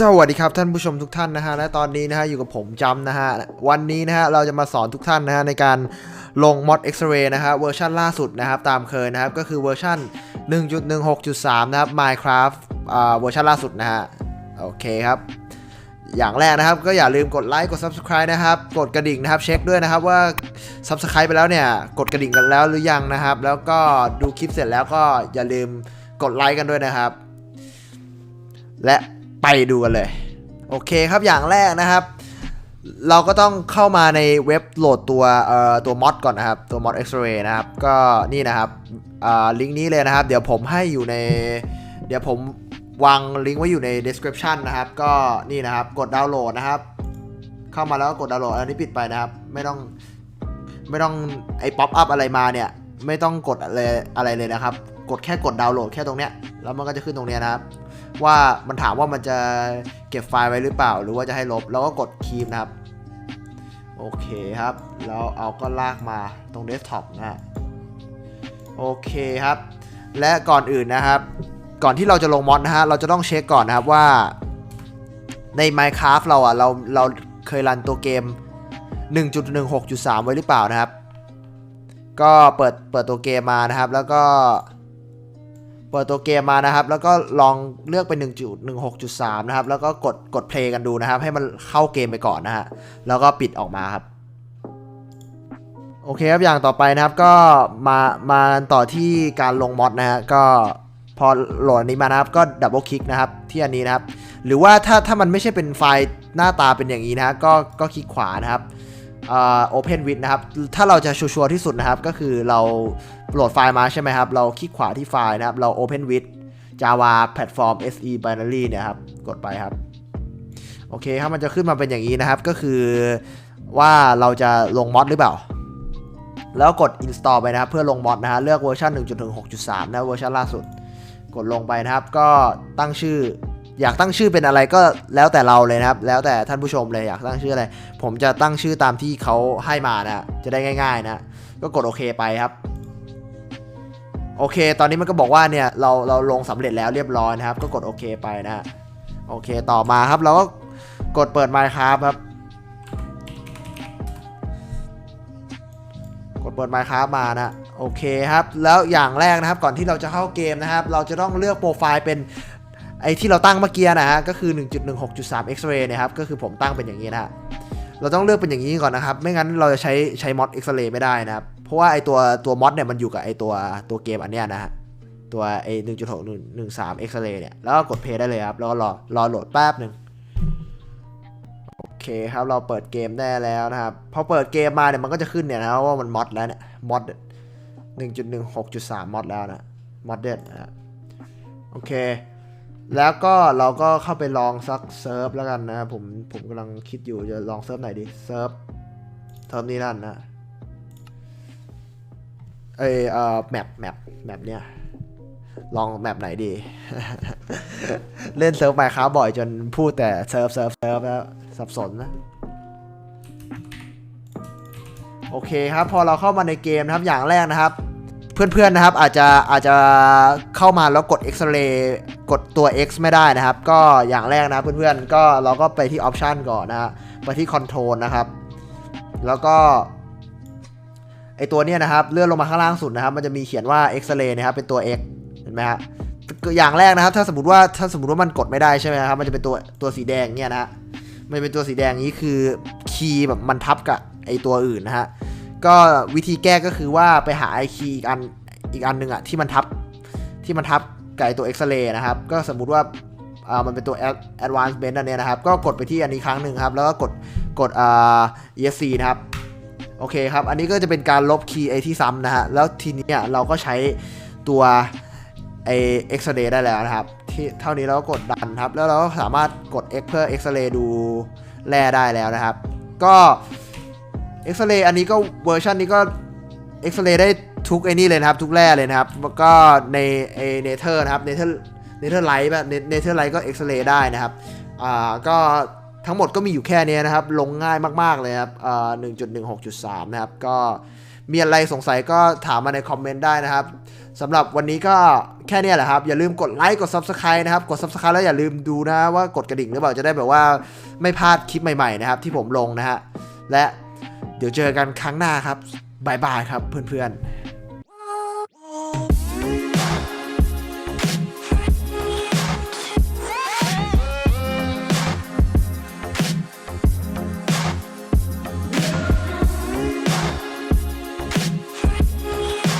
สวัสดีครับท่านผู้ชมทุกท่านนะฮะและตอนนี้นะฮะอยู่กับผมจำนะฮะวันนี้นะฮะเราจะมาสอนทุกท่านนะฮะในการลง mod X-ray นะฮะเวอร์ชันล่าสุดนะครับตามเคยนะครับก็คือเวอร์ชัน1.16.3 นะครับ Minecraft อ่าเวอร์ชันล่าสุดนะฮะโอเคครับ อย่างแรกนะครับก็อย่าลืมกดไลค์กด Subscribe นะครับ กดกระดิ่งนะครับเช็คด้วยนะครับว่า Subscribe ไปแล้วเนี่ยกดกระดิ่งกันแล้วหรือยังนะครับ แล้วก็ดูคลิปเสร็จแล้วก็อย่าลืมกดไลค์กันด้วยนะครับ และ ไปดูกันเลย โอเคครับอย่างแรกนะครับ เราก็ต้องเข้ามาในเว็บโหลดตัวเอ่อตัวมอดก่อนนะครับ ตัวมอด X-ray นะครับ ก็นี่นะครับอ่าลิงก์นี้เลยนะครับ เดี๋ยวผมให้อยู่ใน เดี๋ยวผมวางลิงก์ไว้อยู่ใน description นะครับ ก็นี่นะครับกดดาวน์โหลดนะครับ เข้ามาแล้วก็กดดาวน์โหลดอันนี้ปิดไปนะครับ ไม่ต้องไม่ต้องไอ้ป๊อปอัพอะไรมาเนี่ย ไม่ต้องกดอะไรอะไรเลยนะครับ กดแค่กดดาวน์โหลดแค่ตรงเนี้ยแล้วมันก็จะขึ้นตรงเนี้ยนะครับ ว่ามันถามว่ามันจะเก็บไฟล์ไว้หรือเปล่า หรือว่าจะให้ลบแล้วก็กดคีมนะครับ โอเคครับแล้วเอาก็ลากมาตรงเดสก์ท็อปนะฮะโอเคครับ และก่อนอื่นนะครับ ก่อนที่เราจะลงมอดนะฮะเราจะต้องเช็คก่อนนะครับว่า ใน Minecraft เราอะเราเราเคยรันตัวเกม 1.16.3 ไว้หรือเปล่านะครับ ก็เปิดเปิดตัวเกมมานะครับ แล้วก็ เปิดตัวเกมมานะครับ แล้วก็ลองเลือกเป็น1.16.3 นะครับ แล้วก็กดกด play กันดูนะครับ ให้มันเข้าเกมไปก่อนนะฮะ แล้วก็ปิดออกมาครับ โอเคครับ อย่างต่อไปนะครับ ก็มา มาต่อที่การลงมอดนะฮะ ก็พอโหลดนี้มานะครับ ก็ดับเบิลคลิกนะครับ ที่อันนี้นะครับ หรือว่าถ้าถ้ามันไม่ใช่เป็นไฟล์หน้าตาเป็นอย่างนี้นะก็ก็คลิกขวานะครับ โอเพนวิดนะครับ ถ้าเราจะชัวร์ที่สุดนะครับ ก็คือเราโหลดไฟล์มาใช่ไหมครับ เราคลิกขวาที่ไฟล์นะครับ เรา Open with Java Platform SE Binary เนี่ยครับ กดไปครับ โอเคครับ มันจะขึ้นมาเป็นอย่างนี้นะครับ ก็คือว่าเราจะลงมอดหรือเปล่า แล้วกด install ไปนะครับ เพื่อลงมอดนะฮะ เลือกเวอร์ชัน1.6.3 นะเวอร์ชันล่าสุด กดลงไปนะครับ ก็ตั้งชื่อ อยากตั้งชื่อเป็นอะไรก็แล้วแต่เราเลยนะครับ แล้วแต่ท่านผู้ชมเลยอยากตั้งชื่ออะไร ผมจะตั้งชื่อตามที่เขาให้มานะ จะได้ง่าย ๆ นะ ก็กดโอเคไปครับ โอเค ตอนนี้มันก็บอกว่าเนี่ยเราเราลงสำเร็จแล้วเรียบร้อยนะครับ ก็กดโอเคไปนะฮะโอเคต่อมาครับเราก็กดเปิด Minecraft ครับ กดเปิด Minecraft มานะโอเคครับ แล้วอย่างแรกนะครับก่อนที่เราจะเข้าเกมนะครับ เราจะต้องเลือกโปรไฟล์เป็น ไอที่เราตั้งเมื่อกี้นะฮะก็คือ 1.16.3 X-ray นะครับ ก็คือผมตั้งเป็นอย่างนี้นะฮะ เราต้องเลือกเป็นอย่างนี้ก่อนนะครับ ไม่งั้นเราจะใช้ใช้มอด X-ray ไม่ได้นะครับ เพราะว่าไอตัวตัวมอดเนี่ยมันอยู่กับไอตัวตัวเกมอันเนี้ยนะฮะ ตัวไอ1.613 X-ray เนี่ย แล้วก็กด play ได้เลยครับ แล้วก็รอรอโหลดแป๊บหนึ่งโอเคครับเราเปิดเกมได้แล้วนะครับ พอเปิดเกมมาเนี่ยมันก็จะขึ้นเนี่ยนะว่ามันมอดแล้วเนี่ยมอด1.16.3มอดแล้วนะมอดเด็ดนะฮะโอเค แล้วก็เราก็เข้าไปลองสักเซิร์ฟแล้วกันนะครับผมผมกำลังคิดอยู่จะลองเซิร์ฟไหนดีเซิร์ฟเซิร์ฟนี้นั่นนะเอยเอ่อแมปแมปแมปเนี้ยลองแมปไหนดี เล่นเซิร์ฟไมค้าบ่อยจนพูดแต่เซิร์ฟเซิร์ฟเซิร์ฟแล้วสับสนนะโอเคครับ พอเราเข้ามาในเกมนะครับอย่างแรกนะครับ เพื่อนๆนะครับอาจจะอาจจะเข้ามาแล้วกด X-ray กดตัว X ไม่ได้นะครับ ก็อย่างแรกนะเพื่อนๆก็เราก็ไปที่ Option ก่อนนะฮะไปที่ Control นะครับ แล้วก็ไอตัวเนี้ยนะครับเลื่อนลงมาข้างล่างสุดนะครับ มันจะมีเขียนว่า X-ray นะครับเป็นตัว X เห็นไหมฮะอย่างแรกนะครับ ถ้าสมมติว่าถ้าสมมติว่ามันกดไม่ได้ใช่ไหมครับมันจะเป็นตัวตัวสีแดงเนี่ยนะฮะมันเป็นตัวสีแดงนี้คือคีย์แบบมันทับกับไอตัวอื่นนะฮะ ก็วิธีแก้ก็คือว่าไปหาไอคีอีกอันอีกอันหนึ่งอะที่มันทับที่มันทับไก่ตัวเอ็กซเรย์นะครับ ก็สมมุติว่าอ่ามันเป็นตัว advanced bend อันนี้นะครับ ก็กดไปที่อันนี้ครั้งหนึ่งครับ แล้วก็กดกดอ่า esc นะครับ โอเคครับ อันนี้ก็จะเป็นการลบคีย์ไอที่ซ้ำนะฮะ แล้วทีนี้เราก็ใช้ตัวไอเอ็กซเรย์ได้แล้วนะครับ ที่เท่านี้เราก็กดดันครับ แล้วเราก็สามารถกด X เพื่อเอ็กซเรย์ดูแร่ได้แล้วนะครับ ก็ เอ็กซเรย์อันนี้ก็เวอร์ชันนี้ก็เอ็กซเรย์ได้ทุกไอ้นี่เลยนะครับ ทุกแร่เลยนะครับแล้วก็ในไอเนเธอร์นะครับเนเธอร์เนเธอร์ไลท์แบบเนเธอร์ไลท์ก็เอ็กซเรย์ได้นะครับอ่าก็ทั้งหมดก็มีอยู่แค่นี้นะครับ ลงง่ายมากๆเลยครับอ่าหนึ่งจุดหนึ่งหกจุดสามนะครับ ก็มีอะไรสงสัยก็ถามมาในคอมเมนต์ได้นะครับสำหรับวันนี้ก็แค่นี้แหละครับ อย่าลืมกดไลค์กด Subscribe นะครับ กด Subscribe แล้วอย่าลืมดูนะว่ากดกระดิ่งหรือเปล่าจะได้แบบว่าไม่พลาดคลิปใหม่ๆนะครับที่ผมลงนะฮะและ เดี๋ยวเจอกันครั้งหน้าครับบายบายครับเพื่อนๆ